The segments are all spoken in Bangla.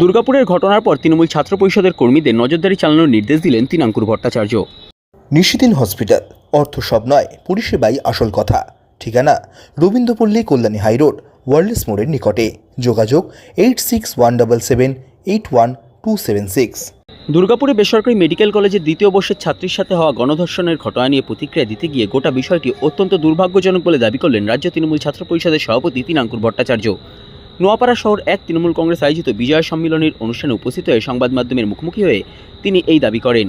দুর্গাপুরের ঘটনার পর তৃণমূল ছাত্র পরিষদের কর্মীদের নজরদারি চালানোর নির্দেশ দিলেন তিনাঙ্কুর ভট্টাচার্য। নিশিদিন হসপিটাল অর্থ সব নয় পরিষেবাই আসল কথা। ঠিকানা রবীন্দ্রপল্লী কল্যাণী হাইরোড ওয়ার্ল্ডস মোড়ের নিকটে। যোগাযোগ eight six one double seven eight one two seven six. দুর্গাপুরে বেসরকারি মেডিকেল কলেজের দ্বিতীয় বর্ষের ছাত্রীর সাথে হওয়া গণধর্ষণের ঘটনা নিয়ে প্রতিক্রিয়া দিতে গিয়ে গোটা বিষয়টি অত্যন্ত দুর্ভাগ্যজনক বলে দাবি করলেন রাজ্য তৃণমূল ছাত্র পরিষদের সভাপতি তিনাঙ্কুর ভট্টাচার্য। নোয়াপাড়া শহর এক তৃণমূল কংগ্রেস আয়োজিত বিজয় সম্মিলনীর অনুষ্ঠানে উপস্থিত হয়ে সংবাদ মাধ্যমের মুখোমুখি হয়ে তিনি এই দাবি করেন।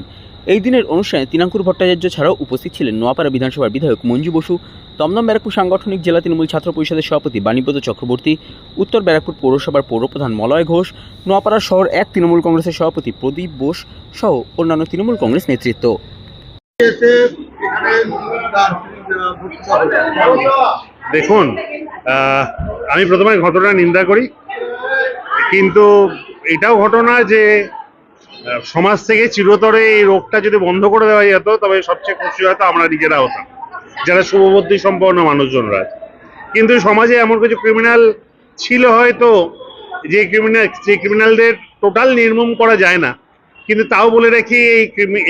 এই দিনের অনুষ্ঠানে তিনাঙ্কুর ভট্টাচার্য ছাড়াও উপস্থিত ছিলেন নোয়াপাড়া বিধানসভার বিধায়ক মঞ্জু বসু দমদম ব্যারাকপুর সাংগঠনিক জেলা তৃণমূল ছাত্র পরিষদের সভাপতি বাণীব্রত চক্রবর্তী, উত্তর ব্যারাকপুর পৌরসভার পৌরপ্রধান মলয় ঘোষ, নোয়াপাড়া শহর এক তৃণমূল কংগ্রেসের সভাপতি প্রদীপ বোস সহ অন্যান্য তৃণমূল কংগ্রেস নেতৃত্ব। দেখুন আমি প্রথমে ঘটনা নিন্দা করি, কিন্তু এটাও ঘটনা যে সমাজ থেকে চিরতরে এই রোগটা যদি বন্ধ করে দেওয়া যেত, তবে সবচেয়ে খুশি হয়তো আমরা নিজেরা হতাম, যারা শুভবুদ্ধি সম্পন্ন মানুষজনরা। কিন্তু সমাজে এমন কিছু ক্রিমিনাল ছিল হয়তো, যে ক্রিমিনাল যে ক্রিমিনালদের টোটাল নির্মূল করা যায় না, কিন্তু তাও বলে রাখি এই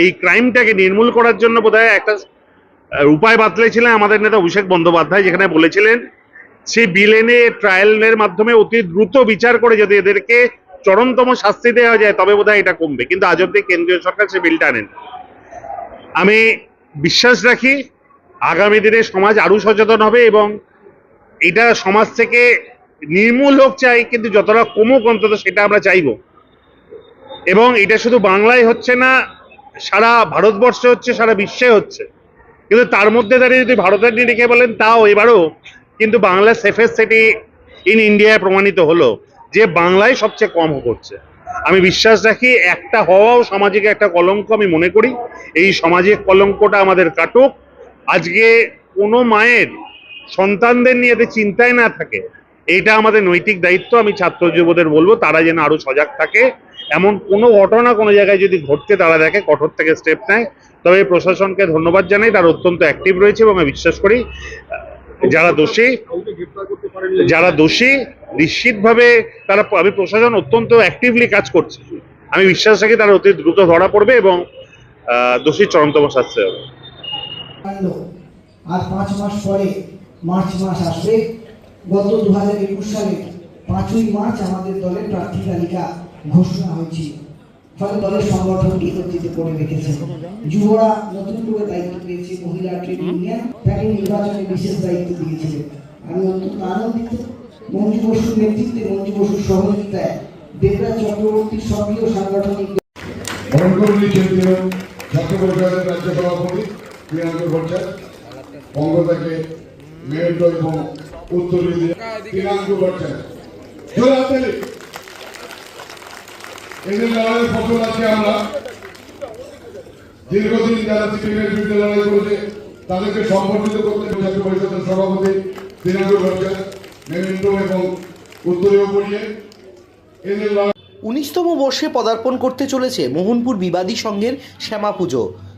এই ক্রাইমটাকে নির্মূল করার জন্য বোধহয় একটা উপায় বাতলেছিলেন আমাদের নেতা অভিষেক বন্দ্যোপাধ্যায়, যেখানে বলেছিলেন সেই বিল এনে ট্রায়ালের মাধ্যমে অতি দ্রুত বিচার করে যদি এদেরকে চরমতম শাস্তি দেওয়া যায়, তবে বোধহয় এটা কমবে। কিন্তু আজ অব্দি কেন্দ্রীয় সরকার সে বিলটা আনেন। আমি বিশ্বাস রাখি, আগামী দিনে সমাজ আরও সচেতন হবে এবং এটা সমাজ থেকে নির্মূল হোক চাই, কিন্তু যতটা কমুক অন্তত সেটা আমরা চাইব। এবং এটা শুধু বাংলায় হচ্ছে না, সারা ভারতবর্ষে হচ্ছে, সারা বিশ্বে হচ্ছে। কিন্তু তার মধ্যে দাঁড়িয়ে যদি ভারতের নিরিখে বলেন, তাও এবারও কিন্তু বাংলা সেফেস্ট সিটি ইন ইন্ডিয়ায় প্রমাণিত হলো যে বাংলায় সবচেয়ে কম করছে। আমি বিশ্বাস রাখি একটা হওয়াও সামাজিক একটা কলঙ্ক আমি মনে করি। এই সামাজিক কলঙ্কটা আমাদের কাটুক। আজকে কোনো মায়ের সন্তানদের নিয়ে চিন্তায় না থাকে এটা আমাদের নৈতিক দায়িত্ব, আমি ছাত্র যুবদের বলব, তারা যেন আরও সজাগ থাকে। এমন কোনো ঘটনা কোনো জায়গায় যদি ঘটতে তারা দেখে, কঠোর থেকে স্টেপ নেয়। তবে প্রশাসনকে ধন্যবাদ জানাই, তারা অত্যন্ত অ্যাক্টিভ রয়েছে এবং আমি বিশ্বাস করি, যারা দোষী যারা দোষী, নিশ্চিতভাবে তারা, আমি প্রশাসন অত্যন্ত অ্যাক্টিভলি কাজ করছে। আমি বিশ্বাস রাখি তারা অতি দ্রুত ধরা পড়বে এবং দোষীর চরমতম শাস্তি হবে। আর পাঁচ মাস পরে মার্চ মাস আসবে গত দু হাজার একুশ সালে পাঁচই মার্চ আমাদের দলের প্রার্থী তালিকা ঘোষণা হয়েছিল। ফলে দলের সংগঠনটি একত্রিত করে রেখেছে। যুবরা নতুন করে দায়িত্ব পেয়েছে মহিলা ট্রেড ইউনিয়ন। তাকে নির্বাচনে বিশেষ দায়িত্ব দিয়েছিলেন। আমি অত্যন্ত আনন্দিত। মঞ্জু বসুর নেতৃত্বে মঞ্জু বসুর সহযোগিতায় দেবরাজ চক্রবর্তীর সক্রিয় সাংগঠনিক রাজ্য সভাপতি ভট্টাচার্য বঙ্গতাকে মেয়র আমরা। দীর্ঘদিন যারা বিরুদ্ধে লড়াই করেছে, তাদেরকে সংগঠিত করতে পরিষদের সভাপতি ভট্টাচার্য এবং উত্তরীয় উনিশতম বর্ষে পদার্পণ করতে চলেছে মোহনপুর বিবাদী সংঘের শ্যামা পুজো।